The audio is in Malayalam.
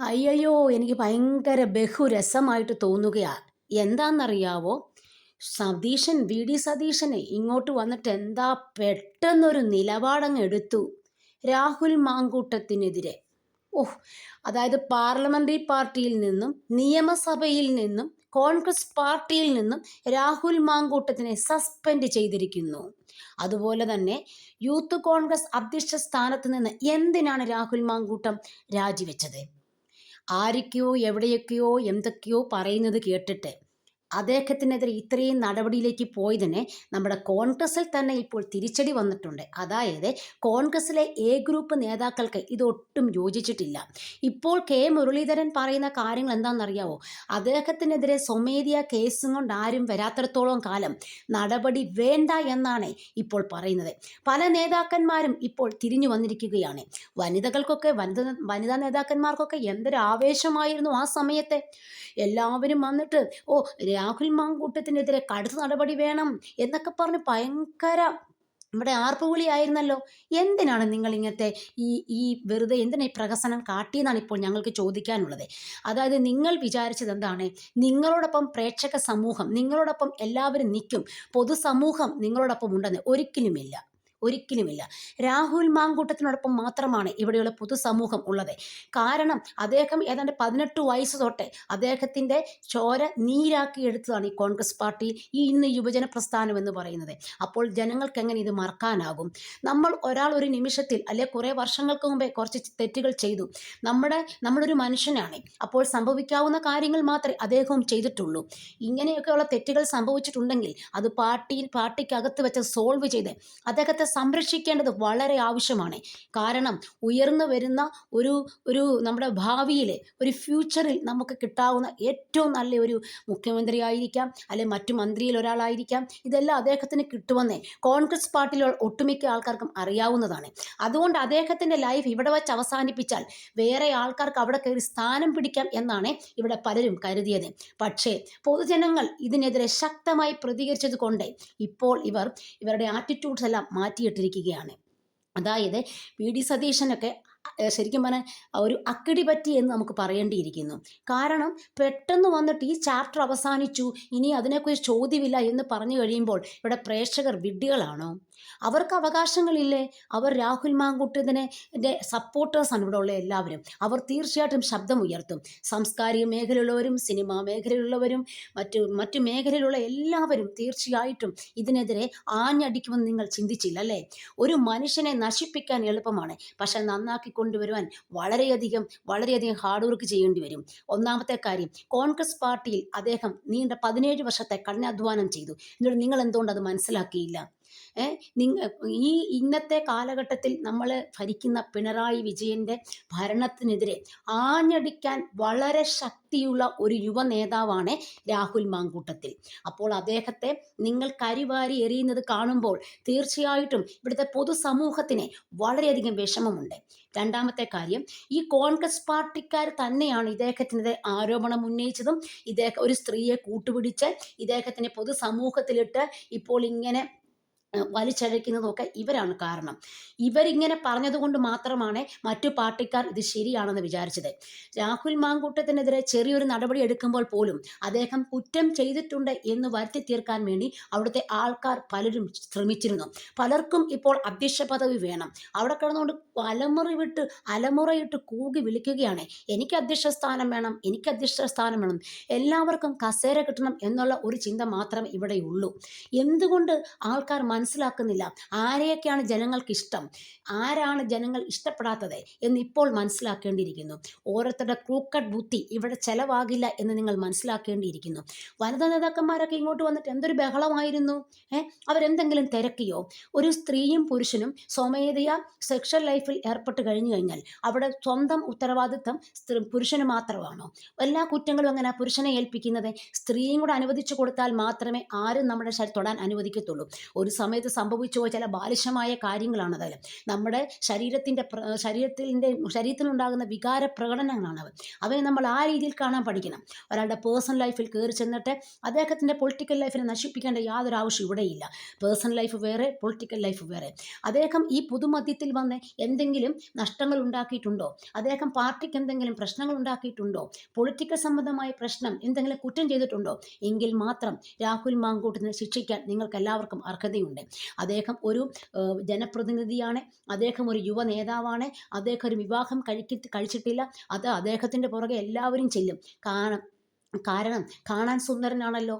അയ്യയ്യോ എനിക്ക് ഭയങ്കര ബഹുരസമായിട്ട് തോന്നുകയാണ് എന്താണെന്നറിയാവോ സതീശൻ വി. ഡി. സതീശനെ ഇങ്ങോട്ട് വന്നിട്ട് എന്താ പെട്ടെന്നൊരു നിലപാടങ്ങ് എടുത്തു. രാഹുൽ മാങ്കൂട്ടത്തിനെതിരെ. ഓഹ് അതായത് പാർലമെന്ററി പാർട്ടിയിൽ നിന്നും നിയമസഭയിൽ നിന്നും കോൺഗ്രസ് പാർട്ടിയിൽ നിന്നും രാഹുൽ മാങ്കൂട്ടത്തിനെ സസ്പെൻഡ് ചെയ്തിരിക്കുന്നു. അതുപോലെ തന്നെ യൂത്ത് കോൺഗ്രസ് അധ്യക്ഷ സ്ഥാനത്ത് നിന്ന് എന്തിനാണ് രാഹുൽ മാങ്കൂട്ടം രാജിവെച്ചത്? ആരൊക്കെയോ എവിടെയൊക്കെയോ എന്തൊക്കെയോ പറയുന്നത് കേട്ടിട്ട് അദ്ദേഹത്തിനെതിരെ ഇത്രയും നടപടിയിലേക്ക് പോയതിന് നമ്മുടെ കോൺഗ്രസിൽ തന്നെ ഇപ്പോൾ തിരിച്ചടി വന്നിട്ടുണ്ട്. അതായത് കോൺഗ്രസിലെ എ ഗ്രൂപ്പ് നേതാക്കൾക്ക് ഇതൊട്ടും യോജിച്ചിട്ടില്ല. ഇപ്പോൾ കെ മുരളീധരൻ പറയുന്ന കാര്യങ്ങൾ എന്താണെന്നറിയാവോ? അദ്ദേഹത്തിനെതിരെ സ്വമേധിയ കേസും കൊണ്ട് ആരും വരാത്തിടത്തോളം കാലം നടപടി വേണ്ട എന്നാണ് ഇപ്പോൾ പറയുന്നത്. പല നേതാക്കന്മാരും ഇപ്പോൾ തിരിഞ്ഞു വന്നിരിക്കുകയാണ്. വനിതകൾക്കൊക്കെ വനിത വനിതാ നേതാക്കന്മാർക്കൊക്കെ എന്തൊരു ആവേശമായിരുന്നു ആ സമയത്തെ. എല്ലാവരും വന്നിട്ട് ഓ രാഹുൽ മാങ്കൂട്ടത്തിനെതിരെ കടുത്ത നടപടി വേണം എന്നൊക്കെ പറഞ്ഞ് ഭയങ്കര നമ്മുടെ ആർപ്പുവിളിയായിരുന്നല്ലോ എന്തിനാണ് നിങ്ങൾ ഇങ്ങനത്തെ ഈ ഈ വെറുതെ എന്തിനാ ഈ പ്രഹസനം കാട്ടിയെന്നാണ് ഇപ്പോൾ ഞങ്ങൾക്ക് ചോദിക്കാനുള്ളത്. അതായത് നിങ്ങൾ വിചാരിച്ചത് എന്താണ്? നിങ്ങളോടൊപ്പം പ്രേക്ഷക സമൂഹം നിങ്ങളോടൊപ്പം എല്ലാവരും നിൽക്കും പൊതുസമൂഹം നിങ്ങളോടൊപ്പം ഉണ്ടെന്ന് ഒരിക്കലുമില്ല. ഒരിക്കലുമില്ല. രാഹുൽ മാങ്കൂട്ടത്തിനോടൊപ്പം മാത്രമാണ് ഇവിടെയുള്ള പൊതുസമൂഹം ഉള്ളത്. കാരണം അദ്ദേഹം ഏതാണ്ട് പതിനെട്ട് വയസ്സ് തൊട്ട് അദ്ദേഹത്തിന്റെ ചോര നീരാക്കി എടുത്തതാണ് ഈ കോൺഗ്രസ് പാർട്ടി ഈ ഇന്ന് യുവജന പ്രസ്ഥാനം എന്ന് പറയുന്നത്. അപ്പോൾ ജനങ്ങൾക്ക് എങ്ങനെ ഇത് മറക്കാനാകും? നമ്മൾ ഒരാൾ ഒരു നിമിഷത്തിൽ അല്ലെ കുറേ വർഷങ്ങൾക്ക് മുമ്പേ കുറച്ച് തെറ്റുകൾ ചെയ്തു. നമ്മുടെ നമ്മളൊരു മനുഷ്യനാണ്. അപ്പോൾ സംഭവിക്കാവുന്ന കാര്യങ്ങൾ മാത്രമേ അദ്ദേഹവും ചെയ്തിട്ടുള്ളൂ. ഇങ്ങനെയൊക്കെയുള്ള തെറ്റുകൾ സംഭവിച്ചിട്ടുണ്ടെങ്കിൽ അത് പാർട്ടിയിൽ പാർട്ടിക്കകത്ത് വെച്ച് സോൾവ് ചെയ്ത് അദ്ദേഹത്തെ സംരക്ഷിക്കേണ്ടത് വളരെ ആവശ്യമാണ്. കാരണം ഉയർന്നു വരുന്ന ഒരു ഒരു നമ്മുടെ ഭാവിയിൽ ഒരു ഫ്യൂച്ചറിൽ നമുക്ക് കിട്ടാവുന്ന ഏറ്റവും നല്ല ഒരു മുഖ്യമന്ത്രി ആയിരിക്കാം അല്ലെ മറ്റു മന്ത്രിയിൽ ഒരാളായിരിക്കാം ഇതെല്ലാം അദ്ദേഹത്തിന് കിട്ടുമെന്നേ കോൺഗ്രസ് പാർട്ടിയിലുള്ള ഒട്ടുമിക്ക ആൾക്കാർക്കും അറിയാവുന്നതാണ്. അതുകൊണ്ട് അദ്ദേഹത്തിന്റെ ലൈഫ് ഇവിടെ വെച്ച് അവസാനിപ്പിച്ചാൽ വേറെ ആൾക്കാർക്ക് അവിടെ കയറി സ്ഥാനം പിടിക്കാം എന്നാണ് ഇവിടെ പലരും കരുതിയത്. പക്ഷേ പൊതുജനങ്ങൾ ഇതിനെതിരെ ശക്തമായി പ്രതികരിച്ചത് കൊണ്ട് ഇപ്പോൾ ഇവർ ഇവരുടെ ആറ്റിറ്റ്യൂഡ്സ് എല്ലാം മാറ്റിയിട്ടിരിക്കുകയാണ് അതായത് വി ഡി. സതീശനൊക്കെ ശരിക്കും പറഞ്ഞാൽ ഒരു അക്കിടി പറ്റി എന്ന് നമുക്ക് പറയേണ്ടിയിരിക്കുന്നു. കാരണം പെട്ടെന്ന് വന്നിട്ട് ഈ ചാപ്റ്റർ അവസാനിച്ചു ഇനി അതിനെക്കുറിച്ച് ചോദ്യമില്ല എന്ന് പറഞ്ഞു കഴിയുമ്പോൾ ഇവിടെ പ്രേക്ഷകർ വിഡ്ഢികളാണോ? അവർക്ക് അവകാശങ്ങളില്ലേ? അവർ രാഹുൽ മാങ്കുട്ടതിനെ സപ്പോർട്ടേഴ്സാണ് ഇവിടെ ഉള്ള എല്ലാവരും. അവർ തീർച്ചയായിട്ടും ശബ്ദം ഉയർത്തും സാംസ്കാരിക മേഖലയിലുള്ളവരും സിനിമാ മേഖലയിലുള്ളവരും മറ്റു മറ്റു മേഖലയിലുള്ള എല്ലാവരും തീർച്ചയായിട്ടും ഇതിനെതിരെ ആഞ്ഞടിക്കുമെന്ന് നിങ്ങൾ ചിന്തിച്ചില്ല അല്ലേ? ഒരു മനുഷ്യനെ നശിപ്പിക്കാൻ എളുപ്പമാണ്. പക്ഷെ നന്നാക്കി കൊണ്ടുവരുവാൻ വളരെയധികം വളരെയധികം ഹാർഡ് വർക്ക് ചെയ്യേണ്ടി വരും. ഒന്നാമത്തെ കാര്യം കോൺഗ്രസ് പാർട്ടിയിൽ അദ്ദേഹം നീണ്ട പതിനേഴ് വർഷത്തെ കഠിനാധ്വാനം ചെയ്തു. എന്നിട്ട് നിങ്ങൾ എന്തുകൊണ്ട് അത് മനസ്സിലാക്കിയില്ല? ഈ ഇന്നത്തെ കാലഘട്ടത്തിൽ നമ്മൾ ഭരിക്കുന്ന പിണറായി വിജയന്റെ ഭരണത്തിനെതിരെ ആഞ്ഞടിക്കാൻ വളരെ ശക്തിയുള്ള ഒരു യുവ നേതാവാണ് രാഹുൽ മാങ്കൂട്ടത്തിൽ. അപ്പോൾ അദ്ദേഹത്തെ നിങ്ങൾ കരിവാരി എറിയുന്നത് കാണുമ്പോൾ തീർച്ചയായിട്ടും ഇവിടുത്തെ പൊതുസമൂഹത്തിന് വളരെയധികം വിഷമമുണ്ട്. രണ്ടാമത്തെ കാര്യം ഈ കോൺഗ്രസ് പാർട്ടിക്കാർ തന്നെയാണ് ഇദ്ദേഹത്തിനെതിരെ ആരോപണം ഉന്നയിച്ചതും ഇദ്ദേഹം ഒരു സ്ത്രീയെ കൂട്ടുപിടിച്ച് ഇദ്ദേഹത്തിനെ പൊതുസമൂഹത്തിലിട്ട് ഇപ്പോൾ ഇങ്ങനെ വലിച്ചഴയ്ക്കുന്നതൊക്കെ ഇവരാണ് കാരണം. ഇവരിങ്ങനെ പറഞ്ഞതുകൊണ്ട് മാത്രമാണ് മറ്റു പാർട്ടിക്കാർ ഇത് ശരിയാണെന്ന് വിചാരിച്ചത്. രാഹുൽ മാങ്കൂട്ടത്തിനെതിരെ ചെറിയൊരു നടപടി എടുക്കുമ്പോൾ പോലും അദ്ദേഹം കുറ്റം ചെയ്തിട്ടുണ്ട് എന്ന് വരുത്തി തീർക്കാൻ വേണ്ടി അവിടുത്തെ ആൾക്കാർ പലരും ശ്രമിച്ചിരുന്നു. പലർക്കും ഇപ്പോൾ അധ്യക്ഷ പദവി വേണം. അവിടെ കിടന്നുകൊണ്ട് അലമുറി വിട്ട് അലമുറയിട്ട് കൂകി വിളിക്കുകയാണ്. എനിക്ക് അധ്യക്ഷ സ്ഥാനം വേണം എനിക്ക് അധ്യക്ഷ സ്ഥാനം വേണം എല്ലാവർക്കും കസേര കിട്ടണം എന്നുള്ള ഒരു ചിന്ത മാത്രമേ ഇവിടെയുള്ളൂ. എന്തുകൊണ്ട് ആൾക്കാർ മനസ്സിലാക്കുന്നില്ല. ആരെയൊക്കെയാണ് ജനങ്ങൾക്ക് ഇഷ്ടം ആരാണ് ജനങ്ങൾ ഇഷ്ടപ്പെടാത്തത് എന്ന് ഇപ്പോൾ മനസ്സിലാക്കേണ്ടിയിരിക്കുന്നു. ഓരോരുത്തരുടെ ക്രൂക്കട്ട് ബുദ്ധി ഇവിടെ ചെലവാകില്ല എന്ന് നിങ്ങൾ മനസ്സിലാക്കേണ്ടിയിരിക്കുന്നു. വനിതാ നേതാക്കന്മാരൊക്കെ ഇങ്ങോട്ട് വന്നിട്ട് എന്തൊരു ബഹളമായിരുന്നു? ഏഹ് അവരെന്തെങ്കിലും തിരക്കിയോ? ഒരു സ്ത്രീയും പുരുഷനും സ്വമേധയ സെക്ഷൽ ലൈഫിൽ ഏർപ്പെട്ട് കഴിഞ്ഞു കഴിഞ്ഞാൽ അവിടെ സ്വന്തം ഉത്തരവാദിത്വം സ്ത്രീ പുരുഷന് മാത്രമാണോ? എല്ലാ കുറ്റങ്ങളും അങ്ങനെ പുരുഷനെ ഏൽപ്പിക്കുന്നത്? സ്ത്രീയും കൂടെ അനുവദിച്ചു കൊടുത്താൽ മാത്രമേ ആരും നമ്മുടെ തൊടാൻ അനുവദിക്കത്തുള്ളൂ. ഒരു സമയത്ത് സംഭവിച്ചു ചില ബാലിശമായ കാര്യങ്ങളാണ് അതായത് നമ്മുടെ ശരീരത്തിന്റെ ശരീരത്തിന്റെ ശരീരത്തിനുണ്ടാകുന്ന വികാര പ്രകടനങ്ങളാണ് അവ അവയെ നമ്മൾ ആ രീതിയിൽ കാണാൻ പഠിക്കണം. ഒരാളുടെ പേഴ്സണൽ ലൈഫിൽ കയറി ചെന്നിട്ട് അദ്ദേഹത്തിന്റെ പൊളിറ്റിക്കൽ ലൈഫിനെ നശിപ്പിക്കേണ്ട യാതൊരു ആവശ്യം ഇവിടെയില്ല. പേഴ്സണൽ ലൈഫ് വേറെ പൊളിറ്റിക്കൽ ലൈഫ് വേറെ. അദ്ദേഹം ഈ പുതുമധ്യത്തിൽ വന്ന് എന്തെങ്കിലും നഷ്ടങ്ങൾ ഉണ്ടാക്കിയിട്ടുണ്ടോ? അദ്ദേഹം പാർട്ടിക്ക് എന്തെങ്കിലും പ്രശ്നങ്ങൾ ഉണ്ടാക്കിയിട്ടുണ്ടോ? പൊളിറ്റിക്കൽ സംബന്ധമായ പ്രശ്നം എന്തെങ്കിലും കുറ്റം ചെയ്തിട്ടുണ്ടോ? എങ്കിൽ മാത്രം രാഹുൽ മാങ്കൂട്ടിനെ ശിക്ഷിക്കാൻ നിങ്ങൾക്ക് എല്ലാവർക്കും അർഹതയുണ്ട്. അദ്ദേഹം ഒരു ജനപ്രതിനിധിയാണ്. അദ്ദേഹം ഒരു യുവ നേതാവാണ്. അദ്ദേഹം ഒരു വിവാഹം കഴിക്ക കഴിച്ചിട്ടില്ല. അത് അദ്ദേഹത്തിന്റെ പുറകെ എല്ലാവരും ചെല്ലും. കാരണം കാരണം കാണാൻ സുന്ദരനാണല്ലോ.